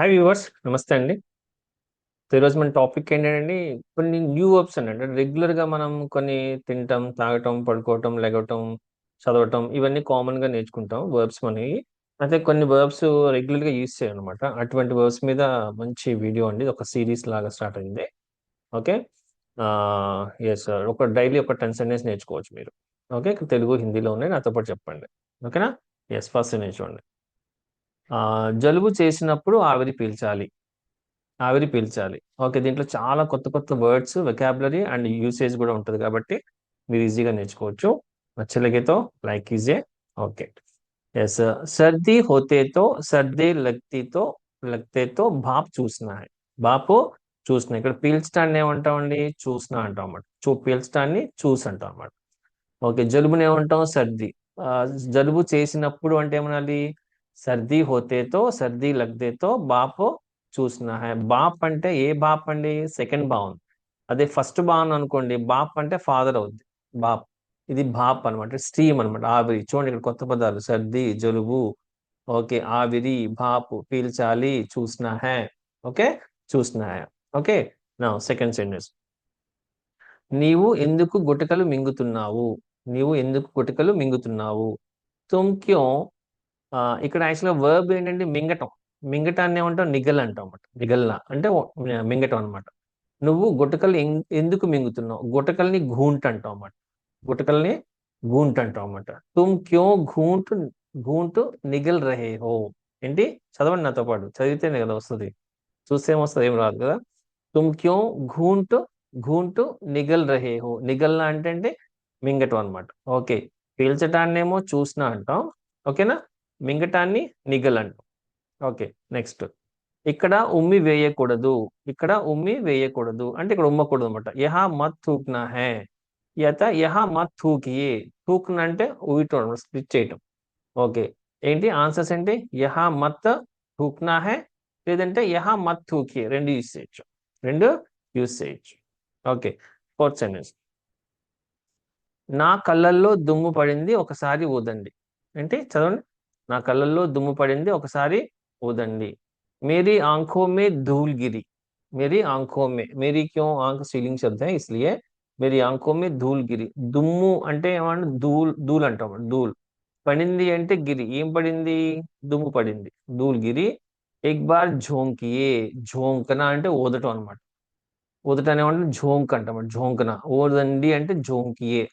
Hi viewers నమస్తే అండి. ఈరోజు మన టాపిక్ ఏంటంటే కొన్ని న్యూ వర్బ్స్ అండి అంటే రెగ్యులర్గా మనం కొన్ని తినటం తాగటం పడుకోవటం లెగటం చదవటం ఇవన్నీ కామన్గా నేర్చుకుంటాం వర్బ్స్ మనవి అయితే కొన్ని వర్బ్స్ రెగ్యులర్గా యూజ్ చేయాలన్నమాట. అటువంటి వర్బ్స్ మీద మంచి వీడియో అండి. ఒక సిరీస్ లాగా స్టార్ట్ అయింది. ఓకే? ఎస్ సార్ ఒక డైలీ ఒక టెన్ సెంటెన్స్ నేర్చుకోవచ్చు మీరు. ఓకే? తెలుగు హిందీలో ఉన్నాయి. నాతో పాటు చెప్పండి. ఓకేనా? ఎస్ ఫస్ట్ నేర్చుకోండి జలుబు చేసినప్పుడు ఆవిరి పీల్చాలి. ఆవిరి పీల్చాలి. ఓకే దీంట్లో చాలా కొత్త కొత్త వర్డ్స్ వెకాబులరీ అండ్ యూసేజ్ కూడా ఉంటుంది కాబట్టి మీరు ఈజీగా నేర్చుకోవచ్చు. వచ్చలగేతో లైక్ ఈజే ఓకే ఎస్ సర్ది హోతేతో సర్ది లక్తితో లక్తేతో బాప్ చూసిన. బాపు చూసిన. ఇక్కడ పీల్చడాన్ని ఏమంటామండి? చూసిన అంటాం అన్నమాట. చూ పీల్చడాన్ని చూసి అంటాం అన్నమాట. ఓకే జలుబుని ఏమంటాం? సర్ది. జలుబు చేసినప్పుడు అంటే ఏమనాలి? సర్ది హోతేతో సర్ది లగ్దేతో బాప్ చూసిన హై. బాప్ అంటే ఏ బాప్ అండి? సెకండ్ బాన్ అదే ఫస్ట్ బాన్ అనుకోండి బాప్ అంటే ఫాదర్ అవుద్ది. బాప్. ఇది బాప్ అనమాట స్ట్రీమ్ అనమాట ఆవిరి. చూడండి ఇక్కడ కొత్త పదాలు. సర్ది జలుబు. ఓకే. ఆవిరి బాపు పీల్చాలి చూసిన హై. ఓకే? చూసిన హై. ఓకే? నా సెకండ్ సెంటెన్స్. నీవు ఎందుకు గుటకలు మింగుతున్నావు? నీవు ఎందుకు గుటకలు మింగుతున్నావు? తుమ్ క్యో ఇక్కడ యాక్చువల్గా వర్బ్ ఏంటంటే మింగటం. మింగటాన్ని ఏమంటాం? నిగల్ అంటాం అనమాట నిగల్న అంటే మింగటం అనమాట నువ్వు గుటకలు ఎం- ఎందుకు మింగుతున్నావు? గుటకల్ని ఘూంట్ అంటాం అన్నమాట. గుటకల్ని ఘూంట్ అంటాం అన్నమాట. తుమ్ క్యో ఘూంట్ ఘూంట్ నిగల్ రహే హో. ఏంటి? చదవండి నాతో పాటు. చదివితేనే కదా వస్తుంది. చూస్తే ఏమొస్తుంది? ఏం రాదు కదా. తుమ్ క్యో ఘూంట్ ఘూంట్ నిగల్ రహే హో. నిగల్న అంటే అంటే మింగటం అనమాట ఓకే. పీల్చటాన్నేమో చూసిన అంటాం. ఓకేనా? మింగటాన్ని నిగల్ అంటాం ఓకే నెక్స్ట్. ఇక్కడ ఉమ్మి వేయకూడదు. ఇక్కడ ఉమ్మి వేయకూడదు. అంటే ఇక్కడ ఉమ్మకూడదు అనమాట యహా మత్ థూక్నా హే. యత యహా మత్ థూకియే థూక్న అంటే ఊయటం స్ప్లిట్ చేయటం. ఓకే ఏంటి ఆన్సర్స్ ఏంటి? యహా మత్ థూక్నా హే లేదంటే యహా మత్ థూకియే రెండు యూస్ చేయొచ్చు. రెండు యూస్ చేయొచ్చు. Okay fourth sentence. నా కళ్ళల్లో దుమ్ము పడింది ఒకసారి ఊదండి. ఏంటి? చదవండి. నా కళ్ళల్లో దుమ్ము పడింది ఒకసారి ఊదండి मेरी आंखों में धूल गिरी मेरी आंखों में मेरी क्यों आंख सीलिंग शब्द है इसलिए मेरी आंखों में ధూల్ గిరి దుమ్ము అంటే ఏమన్నా ధూల్ ధూల్ అంటాం ధూల్ పడింది అంటే గిరి ఏం పడింది దుమ్ము పడింది ధూల్ గిరి ఎక్ బార్ ఝోంకియే ఝోంకన అంటే ఊదటం అనమాట ఊదటం ఏమంటే ఝోంక్ అంటాం ఝోంకన ఊదండి అంటే ఝోంకియే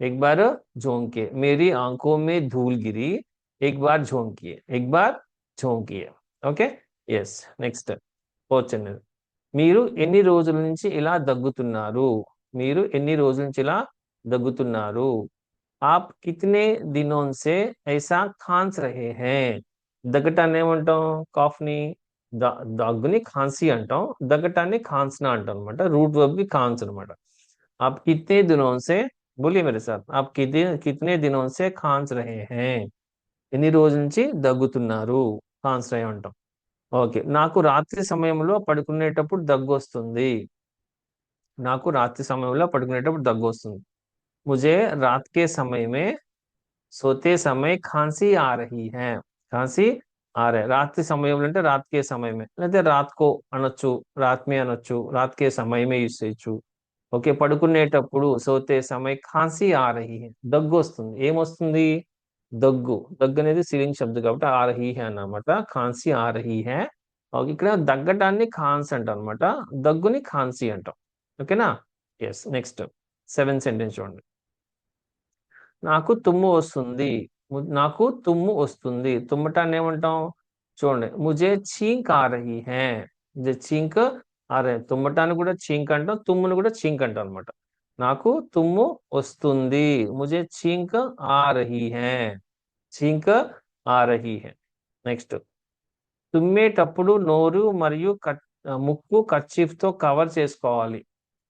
एक बार झोंकिए मेरी आंखों में धूल गिरी एक बार झोंकिए एक बार झोंकिए ఓకే ఎస్ నెక్స్ట్ వచ్చండి మీరు ఎన్ని రోజుల నుంచి ఇలా దగ్గుతున్నారు మీరు ఎన్ని రోజుల నుంచి ఇలా దగ్గుతున్నారు ఆప్ కితనే దినోం సే ఐసా ఖాన్స్ రహే హే దగ్గటాన్ని ఏమంటాం కాఫ్ని ద దగ్గుని ఖాన్సీ అంటాం దగ్గటాన్ని ఖాన్స్నా అంటాం అనమాట రూట్ వర్బ్ కి ఖాన్స్ అనమాట आप कितने दिनों से बोलिए मेरे साथ आप कितने कितने दिनों से खांस रहे हैं ఎన్ని రోజుల నుంచి దగ్గుతున్నారు? కాన్స్ట్రై ఉంటాం. ఓకే. నాకు రాత్రి సమయంలో పడుకునేటప్పుడు దగ్గు వస్తుంది నాకు రాత్రి సమయంలో పడుకునేటప్పుడు దగ్గు వస్తుంది ముజే రాత్కే సమయమే సోతే సమయ ఖాన్సీ ఆ రహీ హే. ఖాన్సీ ఆరే రాత్రి సమయంలో అంటే రాత్కే సమయమే. లేదా రాత్కో అనొచ్చు రాత్మే అనొచ్చు రాత్కే సమయమే యూజ్ చేయొచ్చు. ఓకే. పడుకునేటప్పుడు సోతే సమయ ఖాన్సీ ఆ రహీ హే. దగ్గు వస్తుంది ఏమొస్తుంది? దగ్గు. దగ్గు అనేది సిలింగ్ శబ్దం కాబట్టి ఆ రహీ అన్నమాట. ఖాన్సీ ఆ రహీ ఇక్కడ దగ్గటాన్ని కాన్స్ అంటాం అనమాట దగ్గుని ఖాన్సీ అంటాం. ఓకేనా? ఎస్ నెక్స్ట్ సెవెన్ సెంటెన్స్ చూడండి. నాకు తుమ్ము వస్తుంది. నాకు తుమ్ము వస్తుంది. తుమ్మటాన్ని ఏమంటాం? చూడండి. ముజే చీంక్ ఆరహి హే ముజే చీంక్ ఆ తుమ్మటాన్ని కూడా చీంక్ అంటాం. తుమ్మును కూడా చీంక్ అంటాం అనమాట నాకు తుమ్ము వస్తుంది. ముజే చీంక ఆ రహీ హే. చీంక ఆ రహీ హే. నెక్స్ట్. తుమ్మేటప్పుడు నోరు మరియు కట్ ముక్కు కర్చీఫ్తో కవర్ చేసుకోవాలి.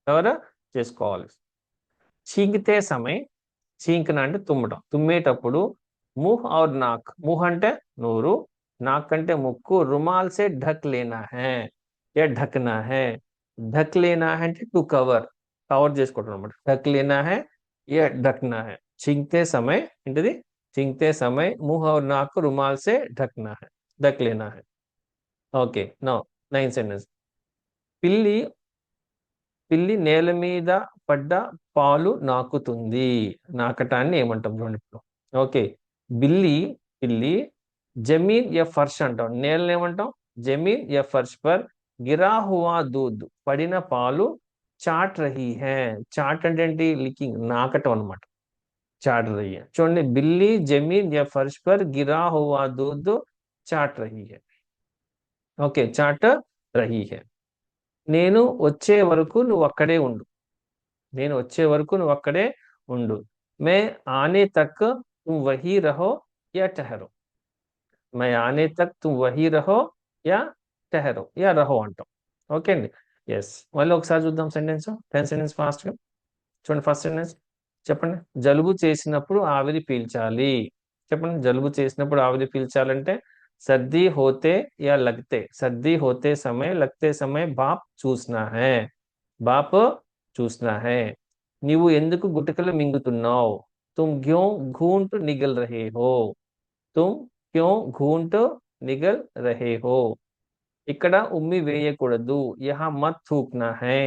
కవర్ చేసుకోవాలి. చీంకితే సమయ. చీంకన అంటే తుమ్మటం. తుమ్మేటప్పుడు ముహ్ ఔర్ నాక్. ముహ్ అంటే నోరు. నాక్ అంటే ముక్కు. రుమాల్ సే ఢక్ లేనా హే. యా ఢక్నా హే. ఢక్ లేనా హే అంటే టు కవర్. కవర్ చేసుకోవటం అనమాట డక్ లేనా హే? యా ఢక్నా హే. చింగ్తే సమయ ఏంటిది? చింగ్తే సమయ ముహ్ ఔర్ నాక్ రుమాల్ సే ఢక్నా హే. డక్ లేనా హే. Okay no nine sentence. పిల్లి పిల్లి నేల మీద పడ్డ పాలు నాకుతుంది. నాకటాన్ని ఏమంటాం చూడండి ఇప్పుడు. ఓకే బిల్లి పిల్లి జమీన్ ఎ ఫర్ష్ అంటాం. నేలని ఏమంటాం? జమీన్ ఎ ఫర్ష్ పర్ గిరా హువా దూద్ పడిన పాలు చాట్ రహీ హే చాట్ అంటే ఏంటి? లికింగ్ నాకటం అనమాట చాట్ రహీ హే. చూడండి బిల్లి జమీన్ యా ఫర్ష్ పర్ గిరా హువా దూద్ చాట్ రహీ హే. ఓకే చాట్ రహీ హే. నేను వచ్చే వరకు నువ్వు అక్కడే ఉండు. నేను వచ్చే వరకు నువ్వు అక్కడే ఉండు. మే ఆనే తక్ తుమ్ వహీ రహో యా టహరో. మే ఆనే తక్ తుమ్ వహీ రహో యా టహరో యా రహో అంటాం. ఓకే అండి? ఎస్ మళ్ళీ ఒకసారి చూద్దాం సెంటెన్స్ టెన్ సెంటెన్స్ ఫాస్ట్గా చూడండి ఫస్ట్ సెంటెన్స్ చెప్పండి. జలుబు చేసినప్పుడు ఆవిరి పీల్చాలి. చెప్పండి. జలుబు చేసినప్పుడు ఆవిరి పీల్చాలంటే సర్ది హోతే యా లగ్తే. సర్ది హోతే సమయ లగ్తే సమయ బాప్ చూసినా హే. బాప్ చూసినా హే. నీవు ఎందుకు గుటకలు మింగుతున్నావు? తుమ్ గ్యో ఘూంట్ నిగల్ రహే హో. తుమ్ క్యో ఘూంట్ నిగల్ రహే హో. ఇక్కడ ఉమ్మి వేయకూడదు యహ మత్ థూక్నా హై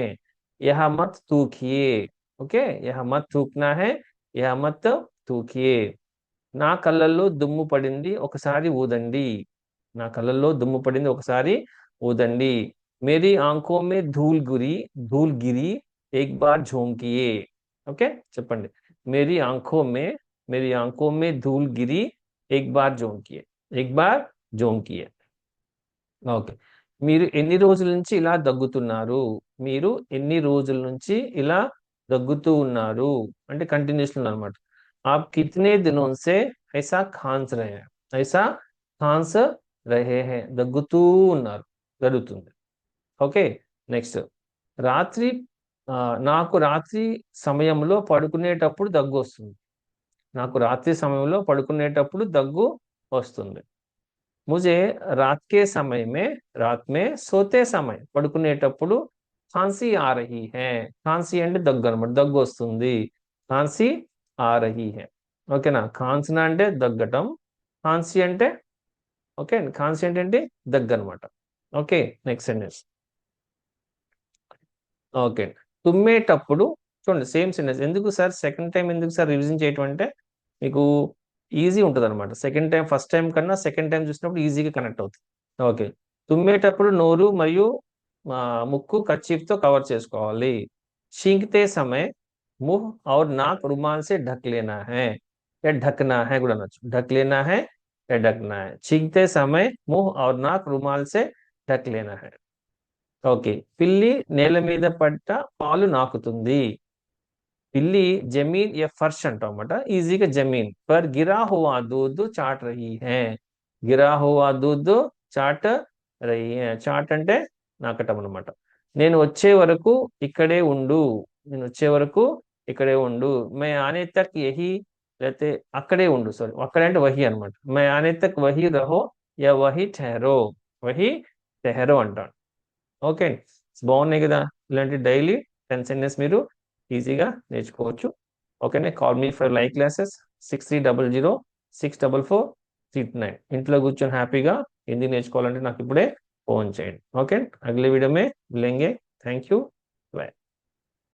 యహ మత్ థూకియే ఓకే యహ మత్ థూక్నా హై యహ మత్ థూకియే నా కళ్ళల్లో దుమ్ము పడింది ఒకసారి ఊదండి నా కళ్ళల్లో దుమ్ము పడింది ఒకసారి ఊదండి మేరీ ఆంఖో మే ధూల్ గురి ధూల్ గిరి ఏక్ బార్ ఝోంకియే ఓకే చెప్పండి మేరీ ఆంఖో మే మేరీ ఆంఖో మే ధూల్ గిరి ఏక్ బార్ జోంకియే ఏక్ బార్ జోంకియే ఓకే మీరు ఎన్ని రోజుల నుంచి ఇలా దగ్గుతున్నారు? మీరు ఎన్ని రోజుల నుంచి ఇలా దగ్గుతూ ఉన్నారు? అంటే కంటిన్యూస్ అనమాట ఆ కితనే దినోన్సే ఐసా ఖాన్స్ రహే ఐసా ఖాన్స్ రహే హే దగ్గుతూ ఉన్నారు జరుగుతుంది. Okay next. రాత్రి నాకు రాత్రి సమయంలో పడుకునేటప్పుడు దగ్గు వస్తుంది. నాకు రాత్రి సమయంలో పడుకునేటప్పుడు దగ్గు వస్తుంది. ముజే రాత్ సమయమే సమయ మే సోతే సమయం పడుకునేటప్పుడు కాన్సీ ఆ రహీ హే ఖాన్సీ అంటే దగ్గు అనమాట దగ్గు వస్తుంది. ఖాన్సీ ఆ రహీ హే ఓకేనా ఖాన్సన అంటే దగ్గటం. ఖాన్సీ అంటే ఓకే ఖాన్సీ అంటే ఏంటి? దగ్గు అనమాట ఓకే నెక్స్ట్ సెంటెన్స్ ఓకే తుమ్మేటప్పుడు చూడండి సేమ్ సెంటెన్స్ ఎందుకు సార్? సెకండ్ టైం ఎందుకు సార్ రివిజన్ చేయటం అంటే మీకు ఈజీ ఉంటుంది అనమాట సెకండ్ టైం ఫస్ట్ టైం కన్నా సెకండ్ టైం చూసినప్పుడు ఈజీగా కనెక్ట్ అవుతుంది ఓకే తుమ్మేటప్పుడు నోరు మరియు ఆ, ముక్కు కర్చీఫ్తో కవర్ చేసుకోవాలి छींकते समय मुंह और नाक रुमाल से ढक लेना है या ढकना है కూడా అనొచ్చు ढक लेना है या ढकना है छींकते समय मुंह और नाक रुमाल से ढक लेना है ఓకే పిల్లి నేల మీద పడ్డ పాలు నాకుతుంది పిల్లి జమీన్ యా ఫర్ష్ అంటాం అన్నమాట. ఈజీగా జమీన్. పర్ గిరా హువా దూద్ చాట్ రహీ హే. గిరా హువా దూద్ చాట్ రహీ హే. చాట్ అంటే నాకటం అనమాట నేను వచ్చే వరకు ఇక్కడే ఉండు. నేను వచ్చే వరకు ఇక్కడే ఉండు. మే ఆనే తక్ యహి లేతే అక్కడే ఉండు. సారీ అక్కడే అంటే వహి అనమాట మే ఆనే తక్ వహి రహో యా వహి ఠెహరో. వహి టెహరో అంటాడు. ఓకే బాగున్నాయి కదా ఇలాంటి డైలీ టెన్ సెంటెన్స్ మీరు ఈజీగా నేర్చుకోవచ్చు. ఓకేనే call me for live classes six three double zero six double four three nine ఇంట్లో కూర్చొని హ్యాపీగా హిందీ నేర్చుకోవాలంటే నాకు ఇప్పుడే ఫోన్ చేయండి. ఓకే అగలే వీడియో మే మిలేంగే. Thank you